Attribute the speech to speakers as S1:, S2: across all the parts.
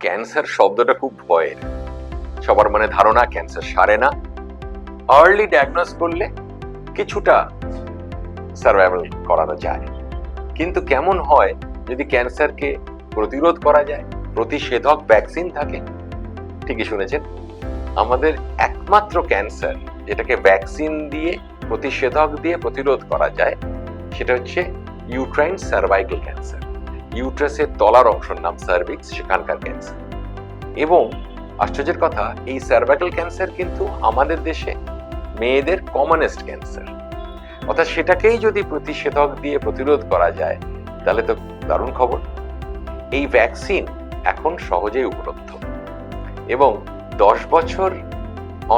S1: Cancer শব্দটা খুব ভয়ের। সবার মানে ধারণা, ক্যান্সার সারে না। আর্লি ডায়াগনোস করলে কিছুটা সার্ভাইভাল করানো যায়। কিন্তু কেমন হয় যদি ক্যান্সারকে প্রতিরোধ করা যায়, প্রতিষেধক ভ্যাকসিন থাকে? ঠিকই শুনেছেন। আমাদের একমাত্র ক্যান্সার যেটাকে ভ্যাকসিন দিয়ে, প্রতিষেধক দিয়ে প্রতিরোধ করা যায়, সেটা হচ্ছে ইউট্রাইন সার্ভাইকাল ক্যান্সার ইউট্রাসের তলার অংশের নাম সার্ভিক্স, সেখানকার ক্যান্সার এবং আশ্চর্যের কথা, এই সার্ভাইকাল ক্যান্সার কিন্তু আমাদের দেশে মেয়েদের কমনেস্ট ক্যান্সার অর্থাৎ সেটাকেই যদি প্রতিষেধক দিয়ে প্রতিরোধ করা যায়, তাহলে তো দারুণ খবর। এই ভ্যাকসিন এখন সহজেই উপলব্ধ। এবং দশ বছর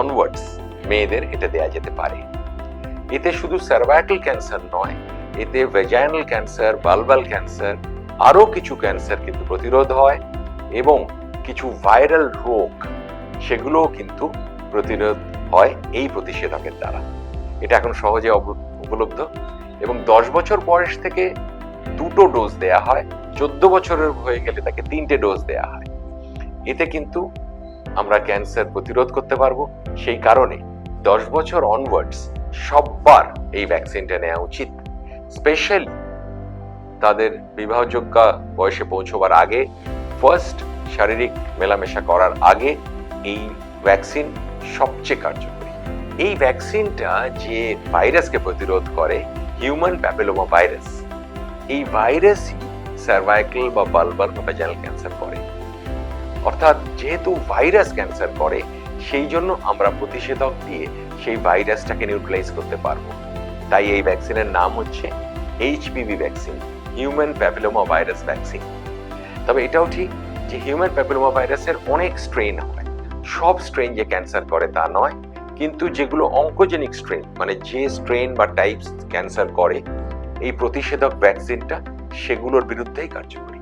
S1: অনওয়ার্ডস মেয়েদের এটা দেয়া যেতে পারে। এতে শুধু সার্ভাইকাল ক্যান্সার নয়, এতে ভেজাইনাল ক্যান্সার বালবাল ক্যান্সার আরও কিছু ক্যান্সার কিন্তু প্রতিরোধ হয় এবং কিছু ভাইরাল রোগ, সেগুলোও কিন্তু প্রতিরোধ হয় এই প্রতিষেধকের দ্বারা। এটা এখন সহজে উপলব্ধ এবং দশ বছর বয়স থেকে দুটো ডোজ দেয়া হয়, চোদ্দ বছরের হয়ে গেলে তাকে তিনটে ডোজ দেয়া হয়। এতে কিন্তু আমরা ক্যান্সার প্রতিরোধ করতে পারব। সেই কারণে দশ বছর অনওয়ার্ডস সববার এই ভ্যাকসিনটা নেওয়া উচিত। স্পেশালি তাদের বিবাহযোগ্যা বয়সে পৌঁছবার আগে ফার্স্ট শারীরিক মেলামেশা করার আগে এই ভ্যাকসিন সবচেয়ে কার্যকরী। এই ভ্যাকসিনটা যে ভাইরাসকে প্রতিরোধ করে হিউম্যান প্যাপেলোমা ভাইরাস এই ভাইরাসই সার্ভাইকাল বা বালবার বা ভেজাইনাল ক্যান্সার করে। অর্থাৎ যেহেতু ভাইরাস ক্যান্সার করে, সেই জন্য আমরা প্রতিষেধক দিয়ে সেই ভাইরাসটাকে নিউট্রালাইজ করতে পারব। তাই এই ভ্যাকসিনের নাম হচ্ছে HPV vaccine human papilloma virus vaccine তবে এটাও ঠিক যে হিউম্যান প্যাপিলোমা ভাইরাসের অনেক স্ট্রেন হয়। সব স্ট্রেন যে ক্যান্সার করে তা নয়, কিন্তু যেগুলো অঙ্কোজেনিক স্ট্রেন মানে যে স্ট্রেন বা টাইপস ক্যান্সার করে, এই প্রতিষেধক ভ্যাকসিনটা সেগুলোর বিরুদ্ধেই কার্যকরী।